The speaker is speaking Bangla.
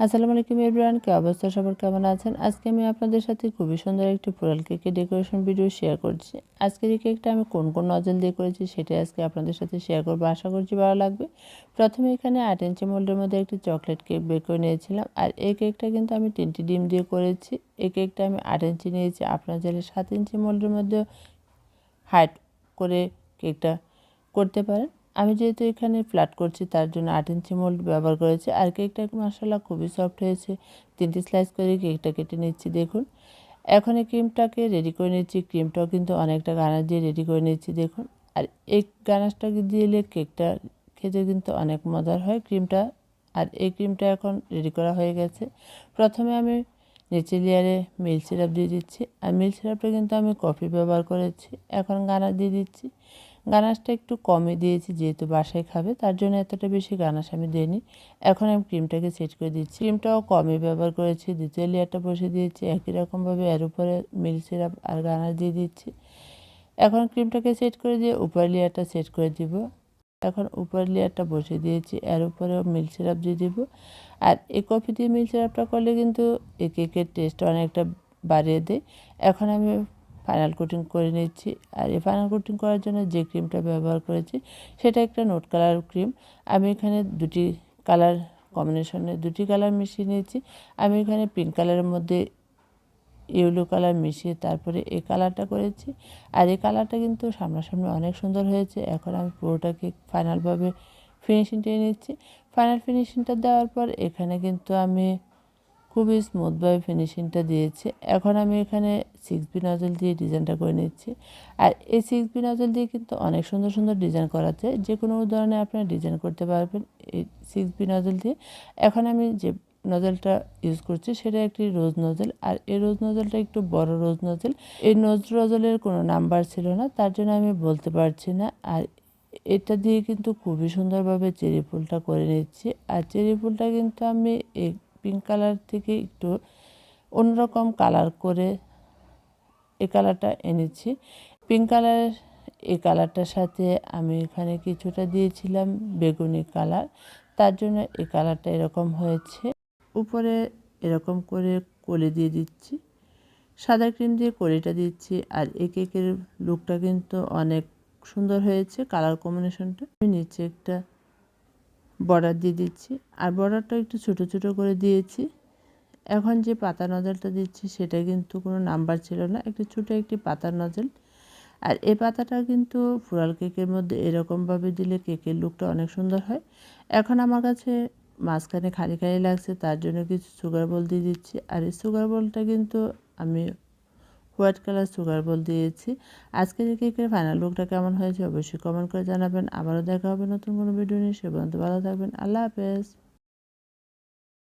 আসসালামু আলাইকুম এভরিওয়ান, কি অবস্থা? সবার কেমন আছেন? আজকে আমি আপনাদের সাথে খুবই সুন্দর একটি ফুরাল কেকের ডেকোরেশন ভিডিও শেয়ার করছি। আজকের এই কেকটা আমি কোন কোন নজল দিয়ে করেছি সেটাই আজকে আপনাদের সাথে শেয়ার করব। আশা করছি ভালো লাগবে। প্রথমে এখানে আট ইঞ্চি মোল্ডের মধ্যে একটি চকলেট কেক বের করে নিয়েছিলাম। আর এই কেকটা কিন্তু আমি তিনটি ডিম দিয়ে করেছি। এই কেকটা আমি আট ইঞ্চি নিয়েছি। আপনার চাইলে সাত ইঞ্চি মোল্ডের মধ্যে হাইট করে কেকটা করতে পারেন। আমি যেহেতু এখানে ফ্ল্যাট করছি, তার জন্য আট ইঞ্চি মোল্ড ব্যবহার করেছি। আর কেকটা মশলা খুবই সফট হয়েছে। তিনটি স্লাইস করে কেকটা কেটে নিচ্ছি, দেখুন। এখন এই ক্রিমটাকে রেডি করে নিচ্ছি। ক্রিমটাও কিন্তু অনেকটা গানাশ দিয়ে রেডি করে নিচ্ছি, দেখুন। আর এই গানাশটাকে দিলে কেকটা খেতে কিন্তু অনেক মজার হয় ক্রিমটা আর এই ক্রিমটা এখন রেডি করা হয়ে গেছে। প্রথমে আমি নিচে লেয়ারে মিল্ক সিরাপ দিয়ে দিচ্ছি। আর মিল্ক সিরাপটা কিন্তু আমি কফি ব্যবহার করেছি। এখন গানাশ দিয়ে দিচ্ছি। গানাশটা একটু কমে দিয়েছি, যেহেতু বাসায় খাবে, তার জন্য এতটা বেশি গানাশ আমি দিইনি। এখন আমি ক্রিমটাকে সেট করে দিচ্ছি। ক্রিমটাও কমে ব্যবহার করেছি, দ্বিতীয় লেয়ারটা বসে দিয়েছি, একই রকমভাবে এর উপরে মিল্ক সিরাপ আর গানাশ দিয়ে দিচ্ছি। এখন ক্রিমটাকে সেট করে দিয়ে উপর লেয়ারটা সেট করে দিব। এখন উপর লেয়ারটা বসে দিয়েছি, এর উপরেও মিল্ক সিরাপ দিয়ে দিব। আর এই কফি দিয়ে মিল্ক সিরাপটা করলে কিন্তু এই কেকের টেস্ট অনেকটা বাড়িয়ে দেয়। এখন আমি ফাইনাল কোটিং করে নিচ্ছি। আর এই ফাইনাল কোটিং করার জন্য যে ক্রিমটা ব্যবহার করেছি, সেটা একটা নোট কালার ক্রিম আমি এখানে দুটি কালার কম্বিনেশনে দুটি কালার মিশিয়ে নিয়েছি। আমি এখানে পিঙ্ক কালারের মধ্যে ইয়েলো কালার মিশিয়ে তারপরে এই কালারটা করেছি। আর এই কালারটা কিন্তু সামনাসামনি অনেক সুন্দর হয়েছে। এখন আমি পুরোটাকে ফাইনালভাবে ফিনিশিংটা নিচ্ছি। ফাইনাল ফিনিশিংটা দেওয়ার পর এখানে কিন্তু আমি খুবই স্মুথভাবে ফিনিশিংটা দিয়েছে। এখন আমি এখানে সিক্স বি নজল দিয়ে ডিজাইনটা করে নিচ্ছি। আর এই সিক্স বি নজল দিয়ে কিন্তু অনেক সুন্দর সুন্দর ডিজাইন করা যায়। যে কোনো ধরনের আপনারা ডিজাইন করতে পারবেন এই সিক্স বি নজল দিয়ে। এখন আমি যে নজলটা ইউজ করছি সেটা একটি রোজ নজল আর এই রোজ নজলটা একটু বড় রোজ নজল এই নোজ নজলের কোনো নাম্বার ছিল না, তার জন্য আমি বলতে পারছি না। আর এটা দিয়ে কিন্তু খুবই সুন্দরভাবে চেরি ফুলটা করে নিচ্ছি। আর চেরি ফুলটা কিন্তু আমি এই পিঙ্ক কালার থেকে একটু অন্যরকম কালার করে এই কালারটা এনেছি। পিঙ্ক কালারের এই কালারটার সাথে আমি এখানে কিছুটা দিয়েছিলাম বেগুনি কালার তার জন্য এই কালারটা এরকম হয়েছে। উপরে এরকম করে কলি দিয়ে দিচ্ছি। সাদা ক্রিম দিয়ে কলিটা দিচ্ছি আর এই কেকের লুকটা কিন্তু অনেক সুন্দর হয়েছে কালার কম্বিনেশনটা আমি নিচে একটা বর্ডার দিয়ে দিচ্ছি। আর বর্ডারটা একটু ছোট ছোট করে দিয়েছি। এখন যে পাতা নজলটা দিচ্ছি সেটা কিন্তু কোনো নাম্বার ছিল না, একটু ছোটো একটি পাতার নজল আর এই পাতাটা কিন্তু ফুরাল কেকের মধ্যে এরকমভাবে দিলে কেকের লুকটা অনেক সুন্দর হয়। এখন আমার কাছে মাঝখানে খালি খালি লাগছে, তার জন্য কিছু সুগার বল দিয়ে দিচ্ছি। আর এই সুগার বলটা কিন্তু আমি হোয়াইট কালার সুগার বল দিয়েছি। আজকে দেখি কেকের ফাইনাল লুকটা কেমন হয়েছে অবশ্যই কমেন্ট করে জানাবেন। আবারও দেখা হবে নতুন কোনো ভিডিও নিয়ে। সে পর্যন্ত ভালো থাকবেন। আল্লাহ হাফেজ।